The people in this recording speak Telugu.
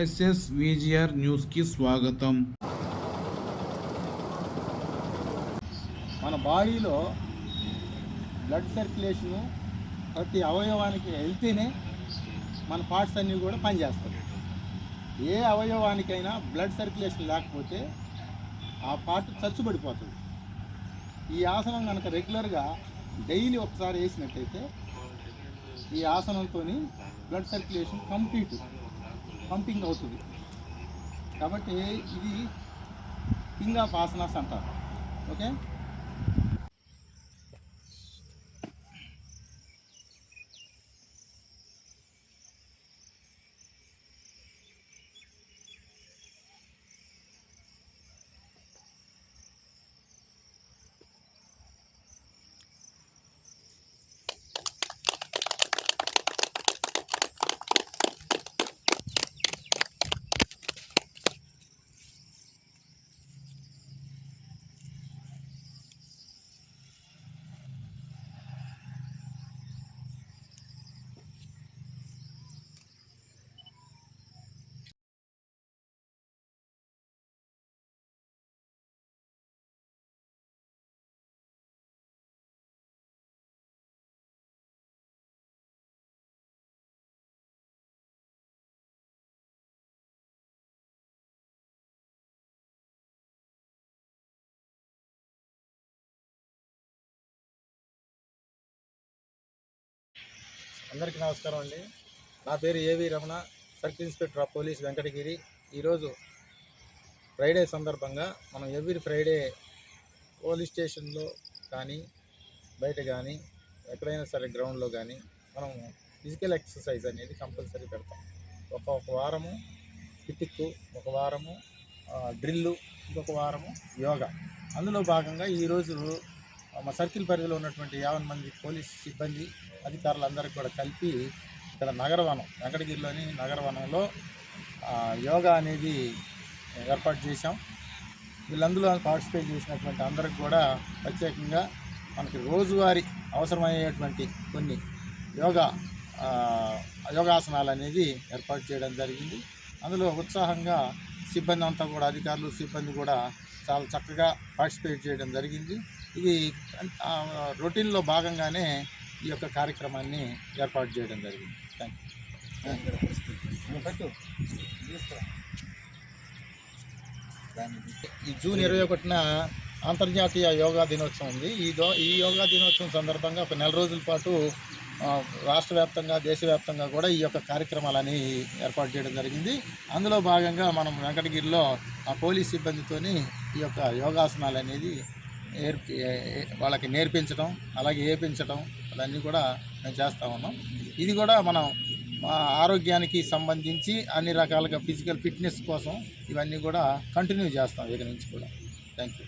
ఎస్ఎస్ విజిఆర్ న్యూస్కి స్వాగతం. మన బాడీలో బ్లడ్ సర్క్యులేషను ప్రతి అవయవానికి వెళ్తేనే మన పార్ట్స్ అన్నీ కూడా పనిచేస్తాయి. ఏ అవయవానికైనా బ్లడ్ సర్క్యులేషన్ లేకపోతే ఆ పార్ట్ చచ్చుబడిపోతుంది. ఈ ఆసనం కనుక రెగ్యులర్గా డైలీ ఒకసారి వేసినట్టయితే ఈ ఆసనంతో బ్లడ్ సర్క్యులేషన్ కంప్లీట్ పంపింగ్ అవుతుంది. కాబట్టి ఇది కింగ్ ఆఫ్ ఆసనాస్ అంటారు. ఓకే అందరికీ నమస్కారం అండి. నా పేరు A V Ramana circle inspector of police Venkatagiri. ఈరోజు ఫ్రైడే సందర్భంగా మనం ఎవ్రీ ఫ్రైడే పోలీస్ స్టేషన్లో కానీ బయట కానీ ఎక్కడైనా సరే గ్రౌండ్లో కానీ మనం ఫిజికల్ ఎక్సర్సైజ్ అనేది కంపల్సరీ పెడతాం. ఒక ఒక వారము పిటిక్కు ఒక వారము డ్రిల్లు ఇంకొక వారము యోగా. అందులో భాగంగా ఈరోజు మా సర్కిల్ పరిధిలో ఉన్నటువంటి యాభై మంది పోలీస్ సిబ్బంది అధికారులందరికీ కూడా కలిపి ఇక్కడ నగరవనం వెంకటగిరిలోని నగరవనంలో యోగా అనేది ఏర్పాటు చేశాం. వీళ్ళందులో పార్టిసిపేట్ చేసినటువంటి అందరికి కూడా ప్రత్యేకంగా మనకి రోజువారీ అవసరమయ్యేటువంటి కొన్ని యోగా యోగాసనాలు అనేది ఏర్పాటు చేయడం జరిగింది. అందులో ఉత్సాహంగా సిబ్బంది అంతా కూడా అధికారులు సిబ్బంది కూడా చాలా చక్కగా పార్టిసిపేట్ చేయడం జరిగింది. ఇది రొటీన్లో భాగంగానే ఈ యొక్క కార్యక్రమాన్ని ఏర్పాటు చేయడం జరిగింది. Thank you. ఈ జూన్ ఇరవై ఒకటిన అంతర్జాతీయ యోగా దినోత్సవం ఉంది. ఈ దో ఈ యోగా దినోత్సవం సందర్భంగా ఒక నెల రోజుల పాటు రాష్ట్ర వ్యాప్తంగా దేశవ్యాప్తంగా కూడా ఈ యొక్క కార్యక్రమాలని ఏర్పాటు చేయడం జరిగింది. అందులో భాగంగా మనం వెంకటగిరిలో ఆ పోలీస్ సిబ్బందితోని ఈ యొక్క యోగాసనాలు అనేది నేర్పి వాళ్ళకి నేర్పించడం అలాగే ఏపించడం అవన్నీ కూడా మేము చేస్తూ ఉన్నాం. ఇది కూడా మనం మా ఆరోగ్యానికి సంబంధించి అన్ని రకాలుగా ఫిజికల్ ఫిట్నెస్ కోసం ఇవన్నీ కూడా కంటిన్యూ చేస్తాం ఇక నుంచి కూడా. Thank you